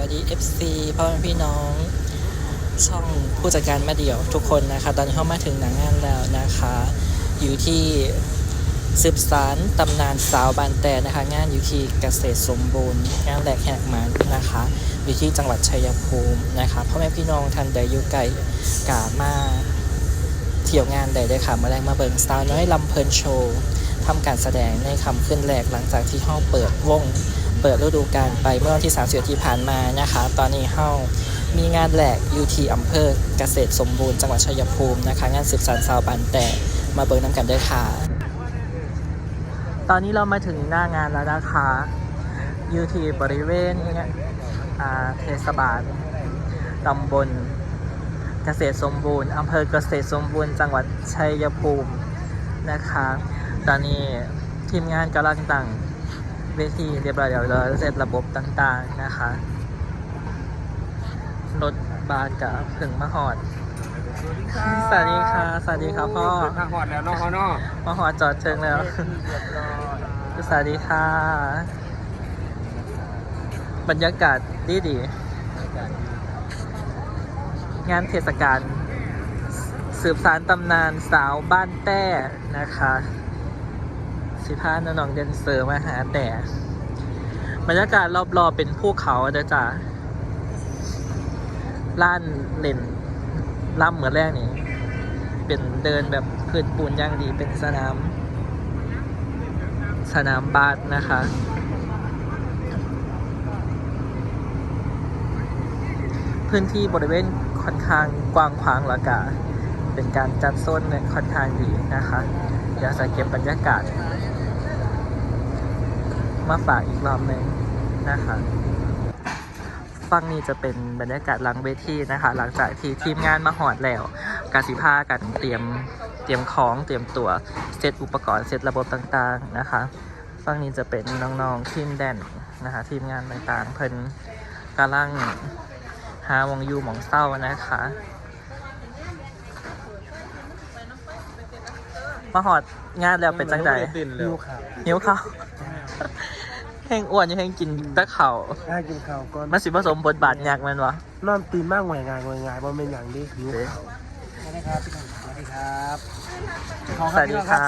วัสดี FC พ่อแม่พี่น้อง ช่องผู้จัดการมาเดี่ยวทุกคนนะคะ ตอนนี้เข้ามาถึงหนังงานแล้วนะคะ อยู่ที่สืบสารตำนานสาวบานแต่นะคะ งานอยู่ที่เกษตรสมบูรณ์ งานแหลกแหกมันนะคะ อยู่ที่จังหวัดชัยภูมินะคะพ่อแม่พี่น้องท่านใดอยู่ไกลกามาเที่ยวงานใดได้ค่ะมาแรงมาเบิงสาวน้อยลำเพลินโชว์ทำการแสดงในคำขึ้นแรกหลังจากที่ห้องเปิดวง เปิดฤดูกาลไปเมื่อวันที่30ที่ผ่านมานะคะ ตอนนี้เฮามีงานแหลกอยู่ที่อำเภอเกษตรสมบูรณ์จังหวัดชัยภูมินะคะ งานสืบสานสาวบันแต่มาเบิกน้ำกันด้วยค่ะ ตอนนี้เรามาถึงหน้างานแล้วนะคะอยู่ที่บริเวณเทศบาลตำบลเกษตรสมบูรณ์อำเภอเกษตรสมบูรณ์จังหวัดชัยภูมินะคะ ตอนนี้ทีมงานกำลังตั้ง เวทีเรียบร้อยแล้วเราเสร็จระบบต่างๆนะคะ รถบาสกับผึ่งมะหอด สวัสดีค่ะ สวัสดีครับพ่อทางหอดแล้วเนาะพ่อเนาะมะหอดจอดเชิงแล้ว สวัสดีค่ะ บรรยากาศดีดีๆงานเทศกาลสืบสารตำนานสาวบ้านแต้นะคะ สิพาน้องเดนเซอร์มาหาแต่บรรยากาศรอบๆเป็นภูเขาเด้อจ้ะล้านเล่นล่ำเหมือนแรกนี่ เป็นเดินแบบพื้นปูนย่างดีเป็นสนาม สนามบาสนะคะพื้นที่บริเวณค่อนข้างกว้างขวางล้วก็เป็นการจัดโซนเนี่ยค่อนข้างดีนะคะ เดี๋ยวจะเก็บบรรยากาศ มาฝากอีกรอบหนึ่งนะคะฟังนี้จะเป็นบรรยากาศหลังเวทีนะคะ หลังจากที่ทีมงานมาหอดแล้วกาสิพากันเตรียมเตรียมของเตรียมตัวเซตอุปกรณ์เซตระบบต่างๆนะคะฟังนี้จะเป็นน้องๆทีมแดนนะคะทีมงานต่างๆ เพิ่นกำลังหาวงอยูหมองเศร้านะคะมาหอดงานแล้วเป็นจังใดหิวข่าวหิวข้า วแห้งอ้วนยังแห้งกินแตะเข่าวได้กินข่าวก่อนมันสิผสมบทบาทยากแมันวะนอนตีนมากหน่วยงานหน่วยงานว่าเป็นอย่างนี้หิวเด้ข่าวสวัสดีครับพี่น้องสวัสดีครับสวัสดีค่ะ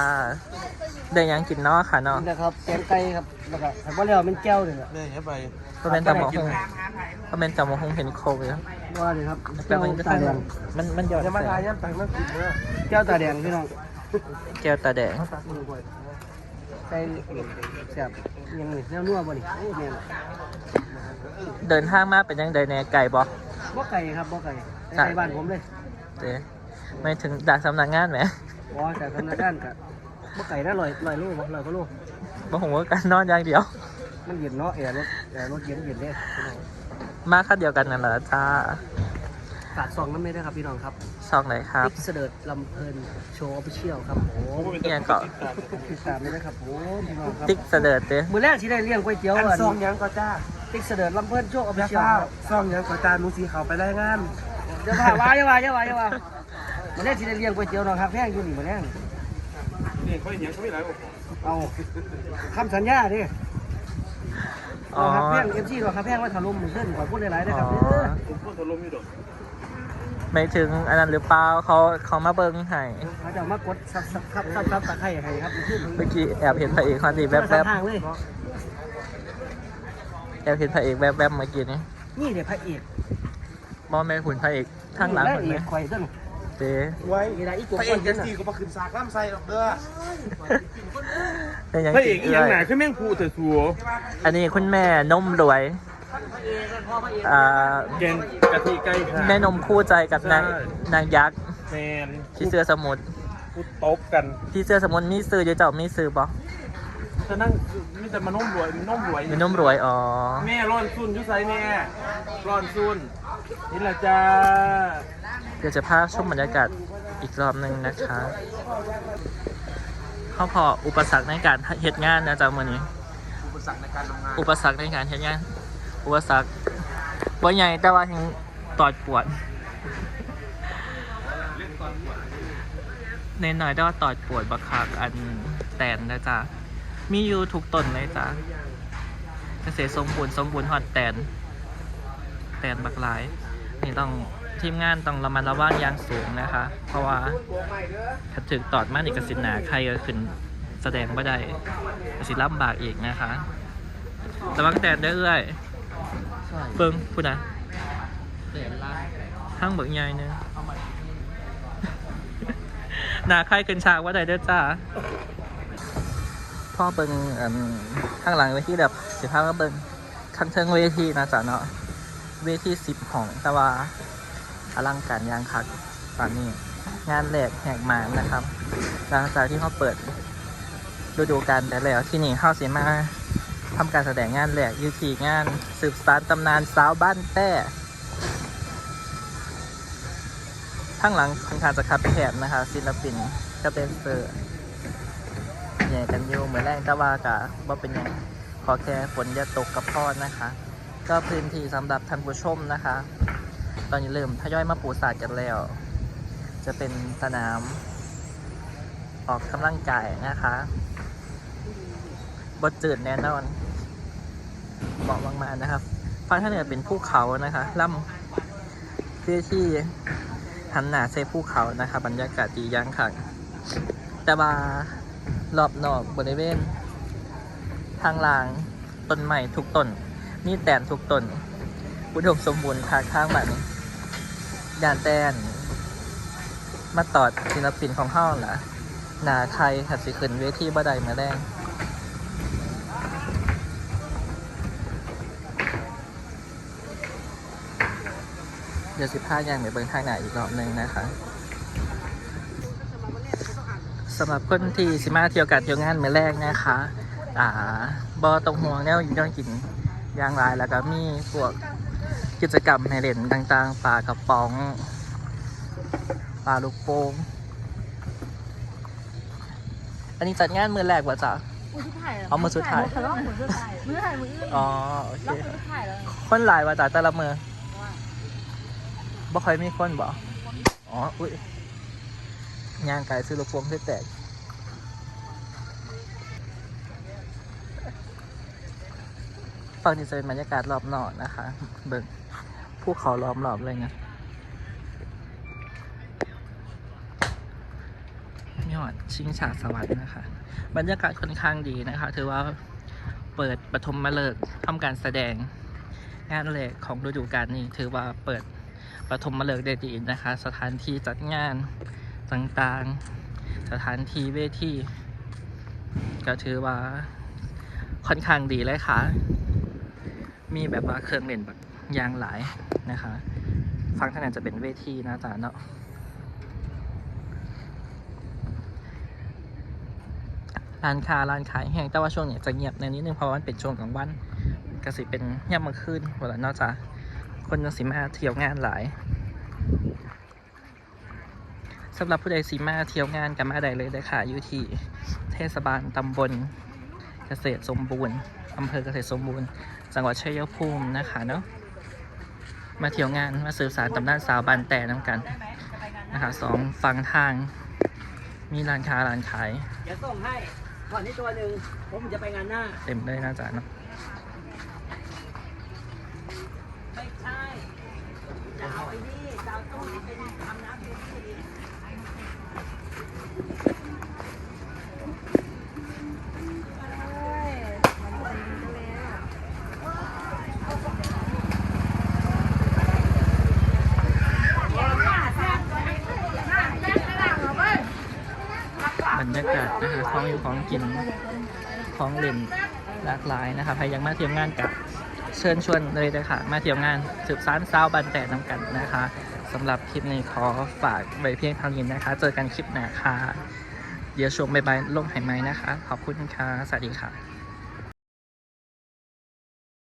ได้หยังกินเนาะค่ะเนาะนี่นะครับแกงไก่ครับแล้วก็ผัดบะเหลียวเป็นแก้วเลยอะเนี่ยไปก็เป็นตำมะฮงก็เป็นตำมะฮงเห็นโคกเลยว่าเลยครับแล้แก้ววมันก็ตาแดงมันมันหยอดจะมาทานใส่ย่ำตังน้ำกินเนอะแก้วตาแดงพี่น้องแก้วตาแดงตักมือบ่อย ใส่แซ่บยังนี่แนวนัวบ่นี่โอ้แม่นเดินทางมาเป็นยังไงแน่ไก่บ่ บ่ไก่ครับบ่ไก่ไก่ไก่บ้านผมเลยเด้ไม่ถึงดักสำนักงานไหมอ๋อจากทำงานด้านกับบ่ไก่ได้ลอยลอยลูกบ่ลอยก็ลูกบ่หงว่าการนอนอย่างเดียว มันเย็นเนาะแอร์รถแอร์รถเย็นเย็นเด้มาคัดเดียวกันนั่นแหละจ้า ฝากซองน้ำไม่ได้วยครับพี่น้องครับช่องไหนครับติ๊กเสดิร์ดลำเพลินโชว์ออฟฟิเชียลครับผมเนี่ยเกาะติดตามเลยนะครับผมพี่น้องครับติ๊กเสดิร์ดเด้มือแรกที่ได้เลี้ยงก๋วยเตี๋ยวอันอันซองยังก็จ้าติ๊กเสดิร์ดลำเพลินโชว์ออฟฟิอย่าเชียลเฝ้าซองยังก็จ้าหนูสีเขาวไปได้งานเดี๋ยวว่าว่าอย่าว่าอย่าว่าอย่าว่ามือแรกที่ได้เลี้ยงก๋วยเตี๋ยวน้องครับแพงอยู่นี่มือแรกนี่เขาอย่างเขาไม่ไรบอกเอาคำสัญญาดิอ๋อน้องครับแพงเอฟซีน้องครับแพงว่าถล่มมือขึ้นขอพูดหลายๆนะอ๋ครับอเด้อผมพูดถล่มอยู่ดอก ไม่ถึงอันนั้นหรือเปล่าเขาเขามาเบิ้งให้เขาจะมากดซับซับซับซับซับตะไคร้ให้ครับมือขึ้นเมื่อกี้แอบเห็นพระเอกคอนดีแวบทางเลยๆแอบเห็นพระเอกแวบๆเมื่อกี้นี้นี่เดี๋ยวพระเอกมอแมนหุ่นพระเอกทางหลังพเหระมือนเอไหมกข่อยต้นเจ๊ไว้เวลาอีกพระเอกจะสีก็มาขึ้นสากล่ำไส้หรอกเด้อเป็นยังพระเอกกิอีนหยังเอ้หนายขึ้นแม่งผูเถอะสัวอันนี้คุณแม่นมรวย อ่าแกงกะทิไก่ค่ะ แม่นมคู่ใจกับนางใช่ นางยักษ์แมนที่เสื้อสมุทรพูดตบกันที่เสื้อสมุทรมีซื้ออยู่เจ้ามีซื้อบ่จะนั่งมีแต่มาน้มรวยน้มรวย มีนมรวยอ๋อแม่ร้อนซุนอยุ่ไซแม่ร้อนซุนนี่แหละจ้าเดี๋ยวจะพาชมบรรยากาศอีกรอบหนึ่งนะคะเขาพออุปสรรคในการเหตุงานนะจ๊ะมื่อนี้ อุปสรรคในการทำงานอุปสรรคในการเฮ็ดงาน อุปสรรคบ่ใหญ่แต่ว่ายังตอดปวดเน้นหน่อยแต่ว่าตอดปวดบักคักอันแตนนะจ๊ะมีอยู่ทุกตนเลยจ้ะเกษตรสมบูรณ์สมบูรณ์ฮอดแตน แตนบักหลาย นี่ต้องทีมงานต้องระมัดระวังอย่างสูงนะคะ เพราะว่าถ้าถึกตอดมานี่กสินหนาใครก็ขึ้นแสดงไม่ได้กสิลำบากอีกนะคะระวังแตนได้อเอ้อย เบิ้งพูดนะเห็นล่างห้างเบิกใหญ่หนึงหนาใครขึ้นฉากว่าใดเด้อจ้าพ่อเบิ้งอันข้างหลังเวทีแบบสิภาพก็เบิ้งข้างเทิงเวทีนะจ๊ะเนาะเวทีสิบห้องแต่ว่าอลังการอยางคักตอนนี้ งานแหลกแหกหมานนะครับ หลังจากที่เขาเปิดฤดูกาลแต่แล้วที่นี่เข้าสีมา ทำการแสดงงานแหลกยูทีงานสืบสานตำนานสาวบ้านแต้ข้างหลังค่อนข้างจะคับแคบนะคะศิลปินก็เป็นเซอร์แย่กันอยู่เหมือนแรงตะวากะว่าเป็นยังขอแค่ฝนอย่าตกกับพ่อนะคะ ก็พื้นที่สำหรับท่านผู้ชมนะคะ ตอนนี้เริ่มทยอยมาปูสาดกันแล้ว จะเป็นสนาม ออกกำลังกายนะคะบดจืดแน่นอน เหมาะมากๆนะครับฟังท่านเหนือเป็นภูเขานะคะล่ำเพื่อที่หันหน้าใส่ภูเขานะคะบรรยากาศดียังค่ะแต่ว่ารอบนอกบริเวณ ทางลางต้นใหม่ทุกต้นมีแตนทุกต้นอุดมสมบูรณ์ทางข้างแบบนี้ยานแตนมาตอดศิลปินของเฮาล่ะหนาใครขัดสิขึ้นเวทีบ่ได้มาแรง เดี๋ยวสิพาย่างไปเบิ่งทางหน้าอีกรอบหนึงนะคะสำหรับคนที่สิมาเที่ยวกันเที่ยวงานมื้อแรกนะคะ อ่าบอตรงห่วงแนวย่องกินอย่างไรแล้วก็มีพวกกิจกรรมให้เล่นต่างๆปลากระป๋องปลาลูกโป่งอันนี้จัดงานมือแรกวะจ๊ะมือสุดท้ายเอามือสุดท้ายเธอต้องมือสุดท้ายมือถ่ายมืออื่นอ๋อโอเครอบมือสุดท้ายแล้วคนหลายวะจ๊ะแต่ละมือ บ่ค่อยมีคนบ่อ๋อ อุ้ยยางไก่ซื้อลูกโป่งให้แตกฝั่งนี้จะเป็นบรรยากาศรอบนอกนะคะ เบิ่งภูเขาล้อมรอบเลยนะมีหอดชิงชาสวรรค์นะคะ บรรยากาศค่อนข้างดีนะคะ ถือว่าเปิดปฐมมาเลิกทำการแสดงงานแรกของฤดูกาลนี้ ถือว่าเปิด ปฐมมาเลิกษ์ได้ดีนะคะ สถานที่จัดงานต่างๆ สถานที่เวทีก็ถือว่าค่อนข้างดีเลยค่ะ มีแบบว่าเครื่องเล่นแบบยางหลายนะคะ ฟังท่างนั้นจะเป็นเวทีนะจ๊ะเนาะร้านค้าร้านขายแห้งแต่ว่าช่วงนี้จะเงียบในนิดนึงเพราะว่ามันเป็นช่วงกลางวันก็สิเป็นเงียบเมื่อคืนเวลานอกจาก คนยังสิมาเที่ยวงานหลายสำหรับผู้ใดสิมาเที่ยวงานกันมาใดเลยเลยค่ะอยู่ที่เทศบาลตำบลเกษตรสมบูรณ์อำเภอเกษตรสมบูรณ์ จังหวัดชัยภูมินะคะเนาะมาเที่ยวงานมาสื่อสารตำนานสาวบานแต่น้ำกันนะคะสองฝั่งทางมีร้านค้าร้านขายเดี๋ยวส่งให้ก่อนนี้ตัวหนึ่งผมจะไปงานหน้า เต็มเลยนะจ๊ะเนาะากาศนะคะของอยู่ของกินของเล่นหลากหลายนะคะใครยังมาเที่ยวงานกับเชิญชวนเลยนะคะมาเที่ยวงานสืบสานซาวบันแต่น้ำกันนะคะสำหรับคลิปนี้ขอฝากไว้เพียงเท่านี้นะคะ เจอกันคลิปหน้าค่ะเดี๋ยวชมบายบายลงไหไหมนะคะ ขอบคุณค่ะ สวัสดีค่ะ